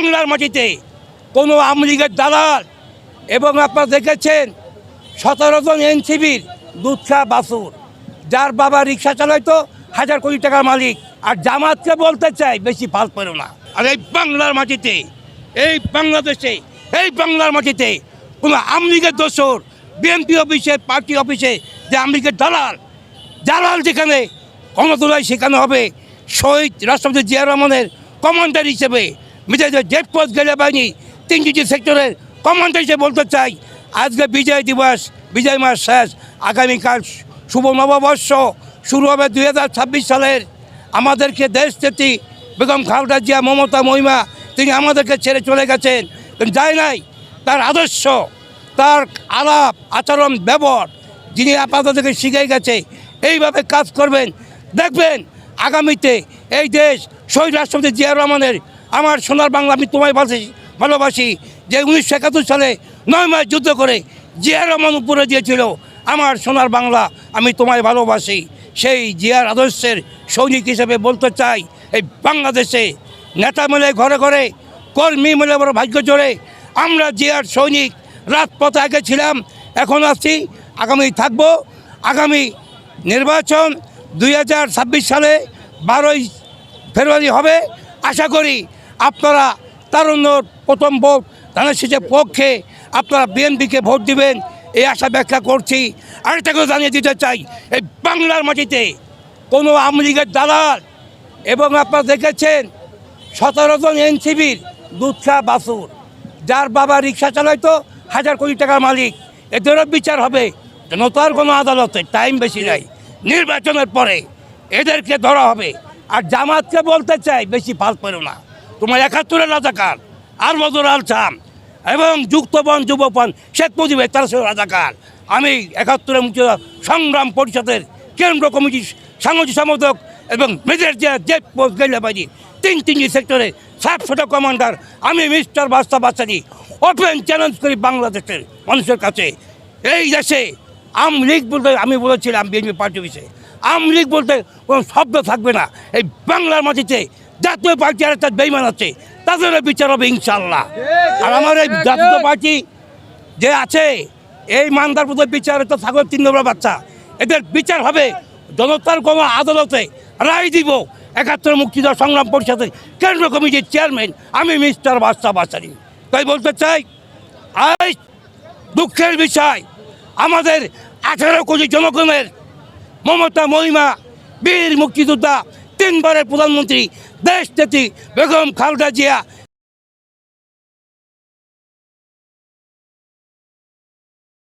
বাংলার মাটিতে কোনো আওয়ামী লীগের দালাল এবং আপনারা দেখেছেন সতেরো জন এনসিবির দুধসা বাসুর, যার বাবা রিক্সা চালাইতো হাজার কোটি টাকার মালিক। আর জামাতকে বলতে চাই, বেশি ফাল পেরো না। আর এই বাংলার মাটিতে, এই বাংলাদেশে, এই বাংলার মাটিতে কোনো আওয়ামী লীগের দোসর বিএনপি অফিসে, পার্টি অফিসে যে আওয়ামী লীগের দালাল দালাল যেখানে ক্ষমতায় সেখানে হবে, শহীদ রাষ্ট্রপতি জিয়া রহমানের কমান্ডার হিসেবে মেজর জেট পোস্ট গেলে বাহিনী তিনটি সেক্টরের কমান্ডার হিসেবে বলতে চাই, আজকে বিজয় দিবস, বিজয় মাস শেষ। আগামীকাল শুভ নববর্ষ, শুরু হবে দুই হাজার ছাব্বিশ সালের আমাদেরকে দেশ নেত্রী বেগম খালেদা জিয়া, মমতা মহিমা, তিনি আমাদেরকে ছেড়ে চলে গেছেন। যায় নাই, তার আদর্শ, তার আলাপ, আচরণ, ব্যবহার, যিনি আপনাদেরকে শিখে গেছে, এইভাবে কাজ করবেন। দেখবেন, আগামীতে এই দেশ শহীদ রাষ্ট্রপতি জিয়া রহমানের আমার সোনার বাংলা আমি তোমায় ভালোবাসি ভালোবাসি যে উনিশশো একাত্তর সালে নয় মাস যুদ্ধ করে জিয়া রহমান উপরে দিয়েছিল, আমার সোনার বাংলা আমি তোমায় ভালোবাসি। সেই জিয়ার আদর্শের সৈনিক হিসেবে বলতে চাই, এই বাংলাদেশে নেতা মেলে ঘরে ঘরে, কর্মী মেলে বড় ভাগ্য জোরে। আমরা জিয়ার সৈনিক, রাজপথে আগে ছিলাম, এখন আছি, আগামী থাকব। আগামী নির্বাচন দুই হাজার ছাব্বিশ সালে বারোই ফেব্রুয়ারি হবে। আশা করি আপনারা তারুণ্যর প্রথম ভোট ধানের পক্ষে আপনারা বিএনপিকে ভোট দিবেন, এই আশা ব্যাখ্যা করছি। আরেকটা করে জানিয়ে দিতে চাই, এই বাংলার মাটিতে কোনো আওয়ামী লীগের দালাল এবং আপনারা দেখেছেন সতেরো জন এনসিবির দুধসা বাসুর যার বাবা রিক্সা চালাইতো হাজার কোটি টাকার মালিক, এদেরও বিচার হবে। নতার কোনো আদালতে টাইম বেশি নাই, নির্বাচনের পরে এদেরকে ধরা হবে। আর জামাতকে বলতে চাই, বেশি ফাল পেরো না। তোমার একাত্তরের রাজাকার, আর বদর আল চাম এবং যুক্তবন যুবপন শেখ মুজিবের তেরোশো রাজাকার। আমি একাত্তরের মুক্তি সংগ্রাম পরিষদের কেন্দ্র কমিটির সাংগঠনিক সম্পাদক এবং মেজর যে গেলাবাজি তিন তিনটি সেক্টরে সাতশোটা কমান্ডার। আমি মিস্টার বাস্তা বাচ্চাজি ওপেন চ্যালেঞ্জ করি বাংলাদেশের মানুষের কাছে। এই দেশে আম লীগ বলতে আমি বলেছিলাম বিএনপি পার্টি অফিসে আম লীগ বলতে কোনো শব্দ থাকবে না। এই বাংলার মাটিতে জাতীয় পার্টি আর একটা বেইমান আছে তাদেরও বিচার হবে ইনশাল্লাহ আর আমার এই জাতীয় পার্টি যে আছে, এই মানদার মতো বিচার তো থাকবে তিন নম্বর বাচ্চা। এদের বিচার হবে জনতার কোনো আদালতে। রায় দিব একাত্তর মুক্তিযোদ্ধা সংগ্রাম পরিষদের কেন্দ্র কমিটির চেয়ারম্যান, আমি মিস্টার বাদশা বাসারি তাই বলতে চাই, আজ দুঃখের বিষয়, আমাদের আঠেরো কোটি জনগণের মমতা মহিমা, বীর মুক্তিযোদ্ধা তিনবারের প্রধানমন্ত্রী দেশ বেগম খালেদা জিয়া।